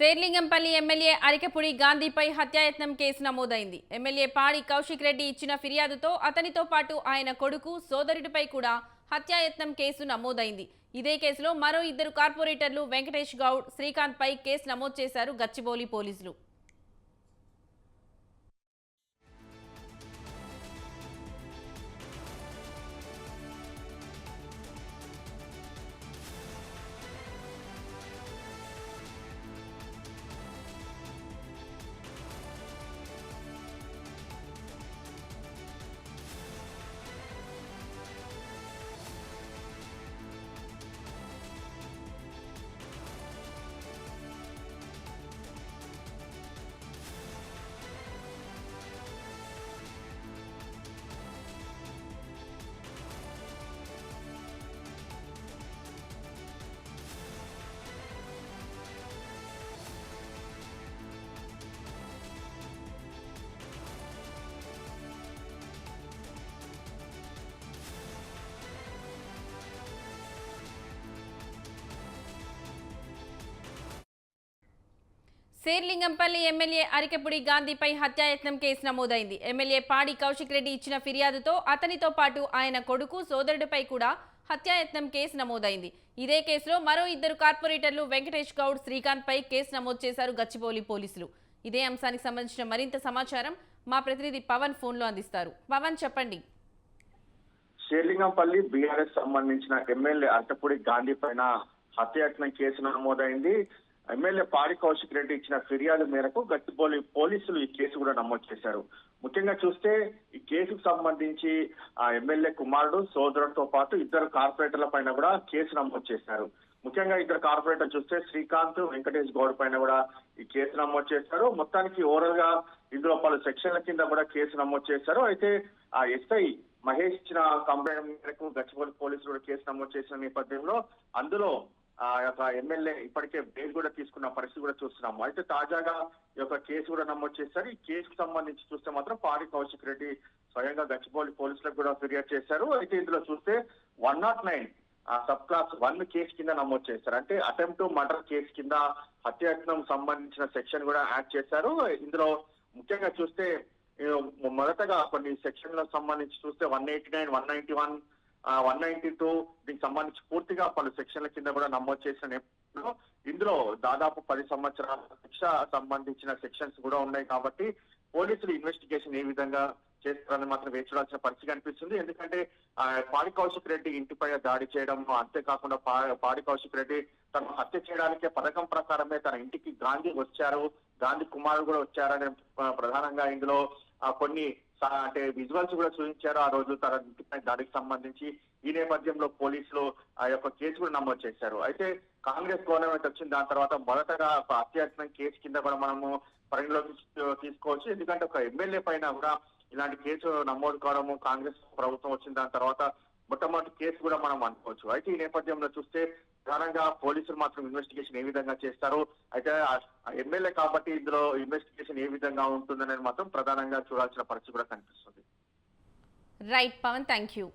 Serilingampally MLA Arikapudi గాంధీపై హత్యాయత్నం case నమోదైంది. MLA పాడి కౌశిక్ రెడ్డి ఇచ్చిన ఫిర్యాదుతో అతనితో పాటు ఆయన కొడుకు సోదరుడిపై కూడా హత్యాయత్నం కేసు నమోదైంది. ఇదే కేసులో మరో ఇద్దరు కార్పొరేటర్లు వెంకటేష్ గౌడ్ శ్రీకాంత్పై కేసు నమోదు చేశారు గచ్చిబౌలి పోలీసులు. శేర్లింగంపల్లి ఎమ్మెల్యే అరికెపుడి గాంధీపై హత్యాయత్నం కేసు నమోదైంది. ఎమ్మెల్యే పాడి కౌశిక్ రెడ్డి ఇచ్చిన ఫిర్యాదుతో అతనితో పాటు ఆయన కొడుకు సోదరుడిపై కూడా హత్యాయత్నం కేసు నమోదైంది. ఇదే కేసులో మరో ఇద్దరు కార్పొరేటర్లు వెంకటేష్ గౌడ్ శ్రీకాంత్ పై కేసు నమోదు చేశారు గచ్చిబౌలి పోలీసులు. ఇదే అంశానికి సంబంధించిన మరింత సమాచారం మా ప్రతినిధి పవన్ ఫోన్లో అందిస్తారు. పవన్ చెప్పండి. షేర్లింగంపల్లి బీఆర్ఎస్ సంబంధించిన ఎమ్మెల్యే అర్తపూడి గాంధీ పైన హత్యాయత్నం కేసు నమోదైంది. ఎమ్మెల్యే పాడి కౌశిక్ రెడ్డి ఇచ్చిన ఫిర్యాదు మేరకు గచ్చిబౌలి పోలీసులు ఈ కేసు కూడా నమోదు చేశారు. ముఖ్యంగా చూస్తే ఈ కేసుకు సంబంధించి ఆ ఎమ్మెల్యే కుమారుడు సోదరుడితో పాటు ఇద్దరు కార్పొరేటర్ల పైన కూడా కేసు నమోదు చేశారు. ముఖ్యంగా ఇద్దరు కార్పొరేటర్ చూస్తే శ్రీకాంత్ వెంకటేష్ గౌడ్ పైన కూడా ఈ కేసు నమోదు చేశారు. మొత్తానికి ఓవరాల్గా ఇందులో పలు సెక్షన్ల కింద కూడా కేసు నమోదు చేశారు. అయితే ఆ ఎస్ఐ మహేష్ ఇచ్చిన కంప్లైంట్ మేరకు గచ్చిబౌలి పోలీసులు కూడా కేసు నమోదు చేసిన నేపథ్యంలో అందులో ఆ యొక్క ఎమ్మెల్యే ఇప్పటికే బెయిల్ కూడా తీసుకున్న పరిస్థితి కూడా చూస్తున్నాము. అయితే తాజాగా ఈ యొక్క కేసు కూడా నమోదు చేశారు. ఈ కేసుకు సంబంధించి చూస్తే మాత్రం పాడి కౌశిక్ రెడ్డి స్వయంగా గచ్చిబౌలి పోలీసులకు కూడా ఫిర్యాదు చేశారు. అయితే ఇందులో చూస్తే one naught nine sub class one case కింద నమోదు చేశారు. అంటే అటెంప్ట్ మర్డర్ కేసు కింద హత్యాయత్నం సంబంధించిన సెక్షన్ కూడా యాడ్ చేశారు. ఇందులో ముఖ్యంగా చూస్తే మొదటగా కొన్ని సెక్షన్లకు సంబంధించి చూస్తే one eighty nine one ninety one one ninety two దీనికి సంబంధించి పూర్తిగా పలు సెక్షన్ల కింద కూడా నమోదు చేసిన నేపథ్యంలో ఇందులో దాదాపు పది సంవత్సరాల శిక్ష సంబంధించిన సెక్షన్స్ కూడా ఉన్నాయి కాబట్టి పోలీసులు ఇన్వెస్టిగేషన్ ఏ విధంగా చేస్తారని మాత్రం వేచి చూడాల్సిన పరిస్థితి కనిపిస్తుంది. ఎందుకంటే ఆ, పాడి కౌశిక్ రెడ్డి ఇంటిపై దాడి చేయడం అంతేకాకుండా పా- పాడి కౌశిక్ రెడ్డి తను హత్య చేయడానికే పథకం ప్రకారమే తన ఇంటికి గాంధీ వచ్చారు. గాంధీ కుమారుడు కూడా వచ్చారని ప్రధానంగా ఇందులో కొన్ని అంటే విజువల్స్ కూడా చూపించారు ఆ రోజు తన దాడికి సంబంధించి. ఈ నేపథ్యంలో పోలీసులు ఆ యొక్క కేసు కూడా నమోదు చేశారు. అయితే కాంగ్రెస్ గవర్నమెంట్ వచ్చిన దాని తర్వాత మొదటగా ఒక కేసు కింద కూడా మనము పరిగణలోకి తీసుకోవచ్చు. ఎందుకంటే ఒక ఎమ్మెల్యే పైన కూడా ఇలాంటి కేసు నమోదు కావడము కాంగ్రెస్ ప్రభుత్వం వచ్చిన దాని తర్వాత మొట్టమొదటి కేసు కూడా మనం అనుకోవచ్చు. అయితే ఈ నేపథ్యంలో చూస్తే ప్రధానంగా పోలీసులు మాత్రం ఇన్వెస్టిగేషన్ ఏ విధంగా చేస్తారు? అయితే ఎమ్మెల్యే కాబట్టి ఇందులో ఇన్వెస్టిగేషన్ ఏ విధంగా ఉంటుందనేది మాత్రం ప్రధానంగా చూడాల్సిన పరిస్థితి కూడా కనిపిస్తుంది. Right Pawan thank you